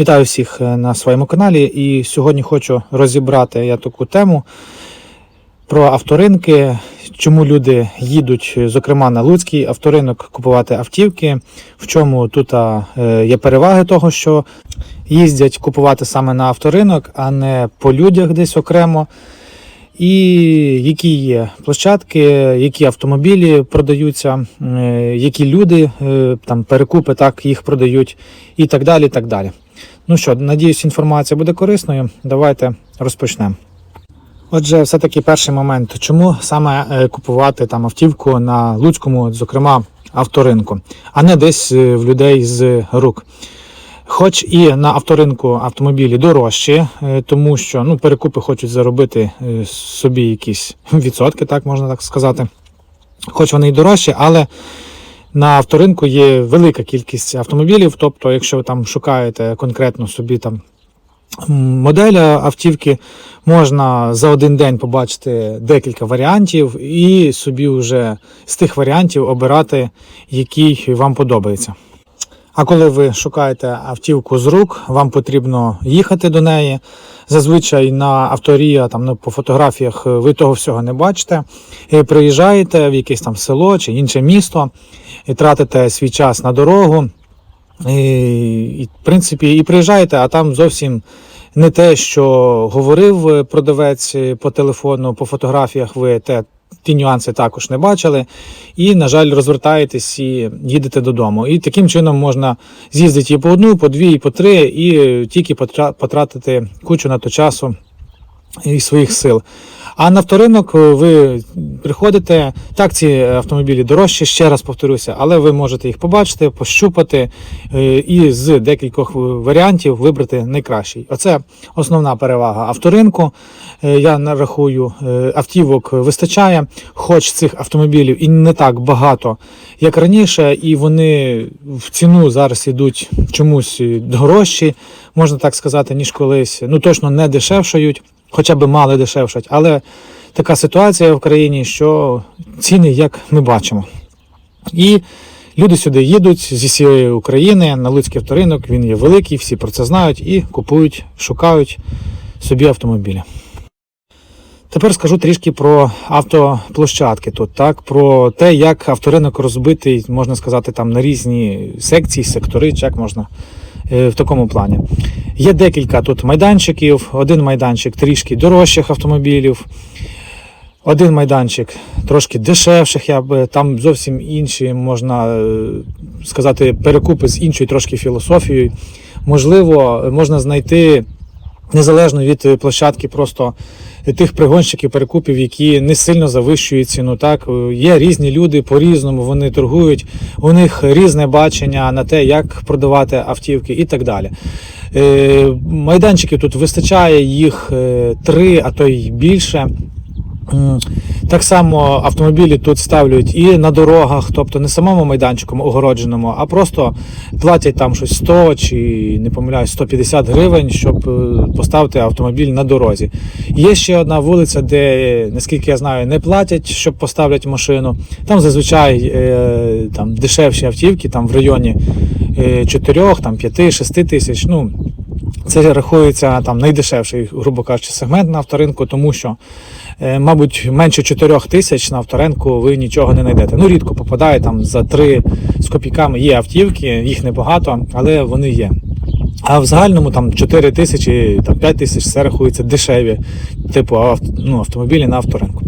Вітаю всіх е, на своєму каналі. І сьогодні хочу розібрати я таку тему про авторинки, чому люди їдуть, зокрема на Луцький авторинок, купувати автівки, в чому тут е, є переваги того, що їздять купувати саме на авторинок, а не по людях десь окремо. І які є площадки, які автомобілі продаються, е, які люди там перекупи так їх продають, і так далі. і так далі. Ну що, надіюсь, інформація буде корисною. Давайте розпочнемо. Отже, все-таки перший момент, чому саме е, купувати там автівку на Луцькому, зокрема авторинку, а не десь е, в людей з рук. Хоч і на авторинку автомобілі дорожчі, е, тому що ну, перекупи хочуть заробити собі якісь відсотки, так можна так сказати. Хоч вони і дорожчі, але на авторинку є велика кількість автомобілів. Тобто, якщо ви там шукаєте конкретно собі там модель автівки, можна за один день побачити декілька варіантів і собі вже з тих варіантів обирати, який вам подобається. А коли ви шукаєте автівку з рук, вам потрібно їхати до неї. Зазвичай на авторія, там ну, по фотографіях е, ви того всього не бачите. І приїжджаєте в якесь там село чи інше місто, і тратите свій час на дорогу. І, і, в принципі, і приїжджаєте, а там зовсім не те, що говорив е, продавець е, по телефону, по фотографіях ви те. Ті нюанси також не бачили, і, на жаль, розвертаєтесь і їдете додому. І таким чином можна з'їздити і по одну, по дві, і по три, і тільки потра- потратити кучу на то часу і своїх сил. А на вторинок ви приходите, так ці автомобілі дорожчі, ще раз повторюся, але ви можете їх побачити, пощупати е, і з декількох варіантів вибрати найкращий. Оце основна перевага авторинку. Е, Я нарахую, е, автівок вистачає, хоч цих автомобілів і не так багато, як раніше, і вони в ціну зараз ідуть чомусь дорожчі, можна так сказати, ніж колись. Ну точно не дешевшають хоча б мали дешевшать. Але така ситуація в країні, що ціни, як ми бачимо. І люди сюди їдуть зі всієї України на Луцький авторинок, він є великий, всі про це знають і купують, шукають собі автомобілі. Тепер скажу трішки про автоплощадки тут, так, про те, як авторинок розбитий, можна сказати, там на різні секції, сектори, як можна е, в такому плані. Є декілька тут майданчиків, один майданчик трішки дорожчих автомобілів, один майданчик трошки дешевших, я б там зовсім інші, можна е, сказати, перекупи з іншою трошки філософією. Можливо, можна знайти незалежно від е, площадки, просто тих пригонщиків, перекупів, які не сильно завищують ціну. Так Е, є різні люди по-різному, вони торгують, у них різне бачення на те, як продавати автівки і так далі. Е, Майданчиків тут вистачає, їх е, три, а то й більше. Так само автомобілі тут ставлять і на дорогах, тобто не самому майданчику огородженому, а просто платять там щось 100 чи не помиляюсь 150 гривень, щоб е, поставити автомобіль на дорозі. Є ще одна вулиця, де, наскільки я знаю, не платять, щоб поставлять машину. Там зазвичай е, там дешевші автівки, там в районі 4, там 5, 6 тисяч. Ну, це рахується там найдешевший, грубо кажучи, сегмент на авторинку, тому що, е, мабуть, менше 4 тисяч на авторинку ви нічого не знайдете. Ну, рідко попадає там за 3 з копійками є автівки, їх небагато, але вони є. А в загальному там 4 тисячі, 5 тисяч це рахується дешеві, типу ну, автомобілі на авторинку.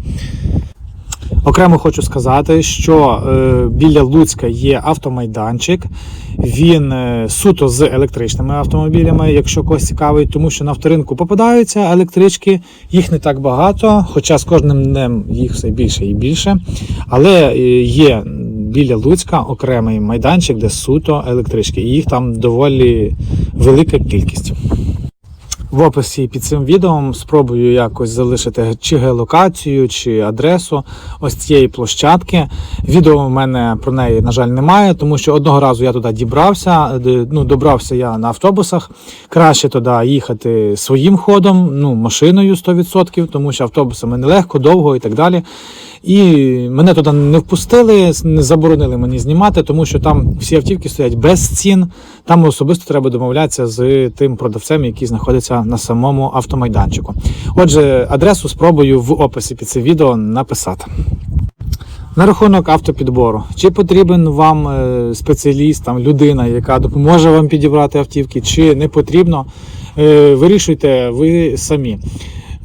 Окремо хочу сказати, що е, біля Луцька є автомайданчик. Він е, суто з електричними автомобілями, якщо когось цікавить, тому що на авторинку попадаються електрички, їх не так багато, хоча з кожним днем їх все більше і більше. Але е, є біля Луцька окремий майданчик, де суто електрички, і їх там доволі велика кількість. В описі під цим відео спробую якось залишити чи геолокацію, чи адресу ось цієї площадки. Відео в мене про неї, на жаль, немає, тому що одного разу я туди дібрався. Ну, добрався я на автобусах. Краще туди їхати своїм ходом, ну, машиною 100%, тому що автобусами нелегко, довго і так далі. І мене туди не впустили, не заборонили мені знімати, тому що там всі автівки стоять без цін. Там особисто треба домовлятися з тим продавцем, який знаходиться на самому автомайданчику. Отже, адресу спробую в описі під це відео написати. На рахунок автопідбору. Чи потрібен вам е, спеціаліст, там, людина, яка допоможе вам підібрати автівки, чи не потрібно, е, вирішуйте ви самі.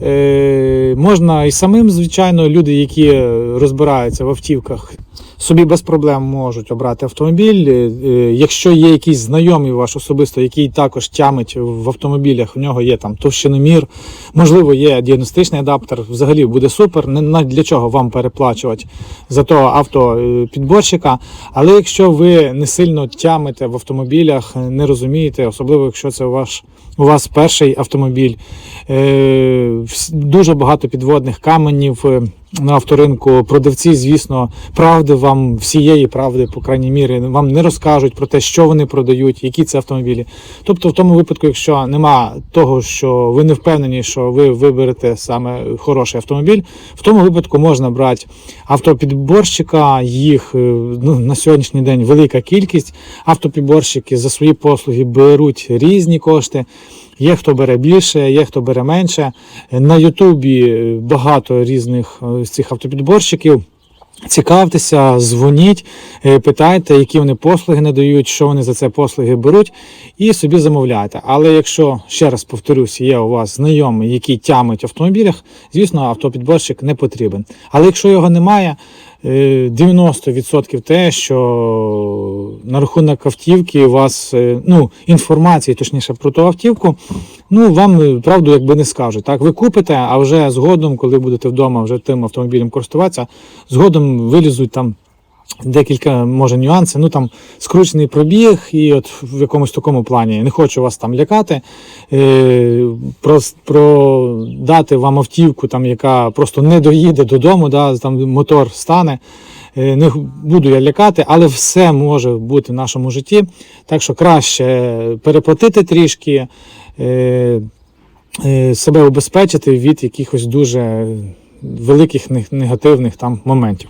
Е, Можна і самим, звичайно, люди, які розбираються в автівках, собі без проблем можуть обрати автомобіль. Е, е, Якщо є якийсь знайомий ваш особисто, який також тямить в автомобілях, у нього є там товщиномір, можливо, є діагностичний адаптер, взагалі буде супер. Не для чого вам переплачувати за того автопідборщика. Але якщо ви не сильно тямите в автомобілях, не розумієте, особливо якщо це ваш у вас перший автомобіль, дуже багато підводних каменів е, на авторинку. Продавці, звісно, правди вам всієї правди, по крайній мірі, вам не розкажуть про те, що вони продають, які це автомобілі. Тобто, в тому випадку, якщо нема того, що ви не впевнені, що ви виберете саме хороший автомобіль, в тому випадку можна брати автопідборщика. Їх е, ну, на сьогоднішній день велика кількість. Автопідборщики за свої послуги беруть різні кошти. Є хто бере більше, є хто бере менше. На Ютубі багато різних е, з цих автопідборщиків. Цікавтеся, дзвоніть, е, питайте, які вони послуги надають, що вони за це послуги беруть, і собі замовляйте. Але якщо, ще раз повторюсь, є у вас знайомий, який тямить в автомобілях, звісно, автопідборщик не потрібен. Але якщо його немає, 90% те, що на рахунок автівки у вас е, ну, інформації, точніше про ту автівку, ну вам е, правду якби не скажуть. Так, ви купите, а вже згодом, коли будете вдома вже тим автомобілем користуватися, згодом вилізуть там. Декілька може нюансів, ну там скручений пробіг, і от в якомусь такому плані не хочу вас там лякати. Е, про, про дати вам автівку, там, яка просто не доїде додому, да, там мотор стане. Е, Не буду я лякати, але все може бути в нашому житті. Так що краще переплатити трішки, е, себе убезпечити від якихось дуже великих негативних там моментів.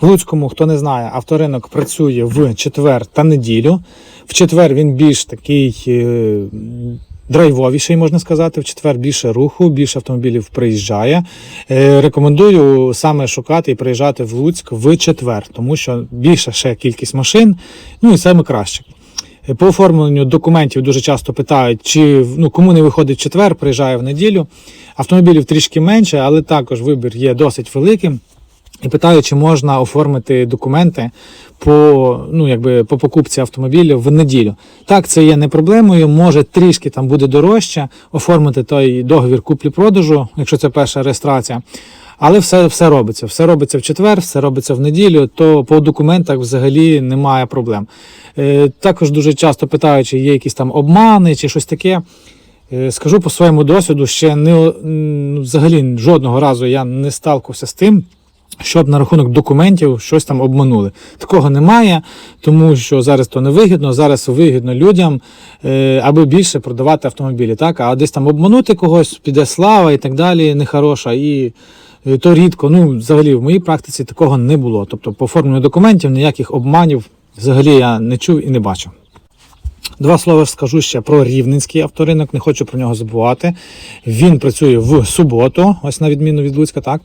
В Луцькому, хто не знає, авторинок працює в четвер та неділю. В четвер він більш такий е, драйвовіший, можна сказати. В четвер більше руху, більше автомобілів приїжджає. Е, рекомендую саме шукати і приїжджати в Луцьк в четвер, тому що більша ще кількість машин, ну і саме краще. Е, По оформленню документів дуже часто питають, чи ну, кому не виходить в четвер, приїжджає в неділю. Автомобілів трішки менше, але також вибір є досить великим. І питаю, чи можна оформити документи по, ну, якби, по покупці автомобіля в неділю. Так, це є не проблемою, може трішки там буде дорожче оформити той договір куплі-продажу, якщо це перша реєстрація. Але все, все робиться. Все робиться в четвер, все робиться в неділю, то по документах взагалі немає проблем. Е, також дуже часто питають, чи є якісь там обмани чи щось таке. Е, Скажу по своєму досвіду, ще не взагалі жодного разу я не сталкувався з тим, щоб на рахунок документів щось там обманули. Такого немає, тому що зараз то не вигідно, зараз вигідно людям, е, аби більше продавати автомобілі. Так? А десь там обманути когось, піде слава і так далі, нехороша. І е, то рідко. Ну, взагалі, в моїй практиці такого не було. Тобто, по оформленню документів ніяких обманів взагалі я не чув і не бачив. Два слова скажу ще про рівненський авторинок, не хочу про нього забувати. Він працює в суботу, ось на відміну від Луцька, так.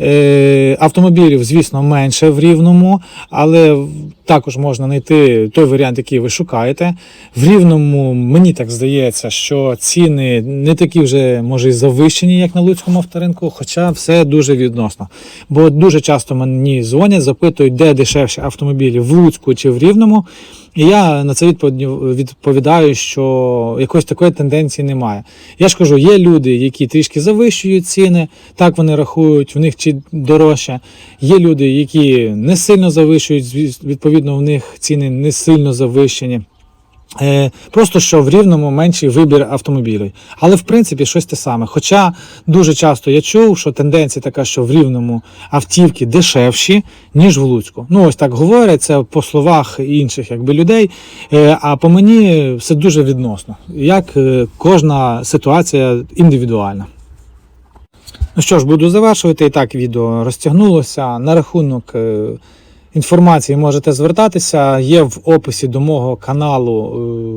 Е, автомобілів, звісно, менше в рівному, але також можна знайти той варіант, який ви шукаєте. В рівному мені так здається, що ціни не такі вже може і завищені, як на Луцькому авторинку, хоча все дуже відносно. Бо дуже часто мені дзвонять, запитують, де дешевші автомобілі в Луцьку чи в Рівному. І я на це відповідаю, що якоїсь такої тенденції немає. Я ж кажу, є люди, які трішки завищують ціни, так вони рахують, в них чи дорожче. Є люди, які не сильно завищують, звіс- відповідно, в них ціни не сильно завищені. Е, Просто що в рівному менший вибір автомобілів. Але в принципі щось те саме. Хоча дуже часто я чув, що тенденція така, що в рівному автівки дешевші, ніж в Луцьку. Ну ось так говорять, це по словах інших якби, людей. Е, А по мені все дуже відносно. Як е, кожна ситуація індивідуальна. Ну що ж, буду завершувати. І так відео розтягнулося. На рахунок інформації можете звертатися. Є в описі до мого каналу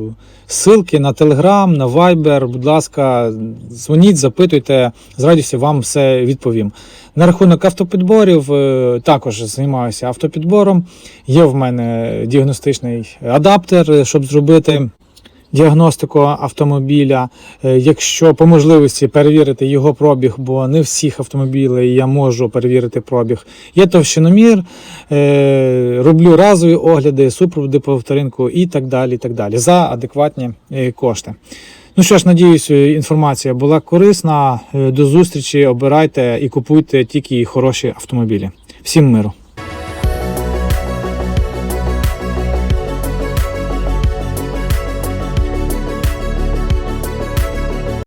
е, ссылки на Telegram, на Viber. Будь ласка, дзвоніть, запитуйте, з радістю вам все відповім. На рахунок автопідборів е, також займаюся автопідбором. Є в мене діагностичний адаптер, е, щоб зробити діагностику автомобіля. Е, Якщо по можливості перевірити його пробіг, бо не всіх автомобілів я можу перевірити пробіг. Є товщиномір, е, роблю разові огляди, супроводи по авторинку і так далі. і так далі за адекватні е, кошти. Ну що ж, надіюсь, інформація була корисна. До зустрічі, обирайте і купуйте тільки хороші автомобілі. Всім миру!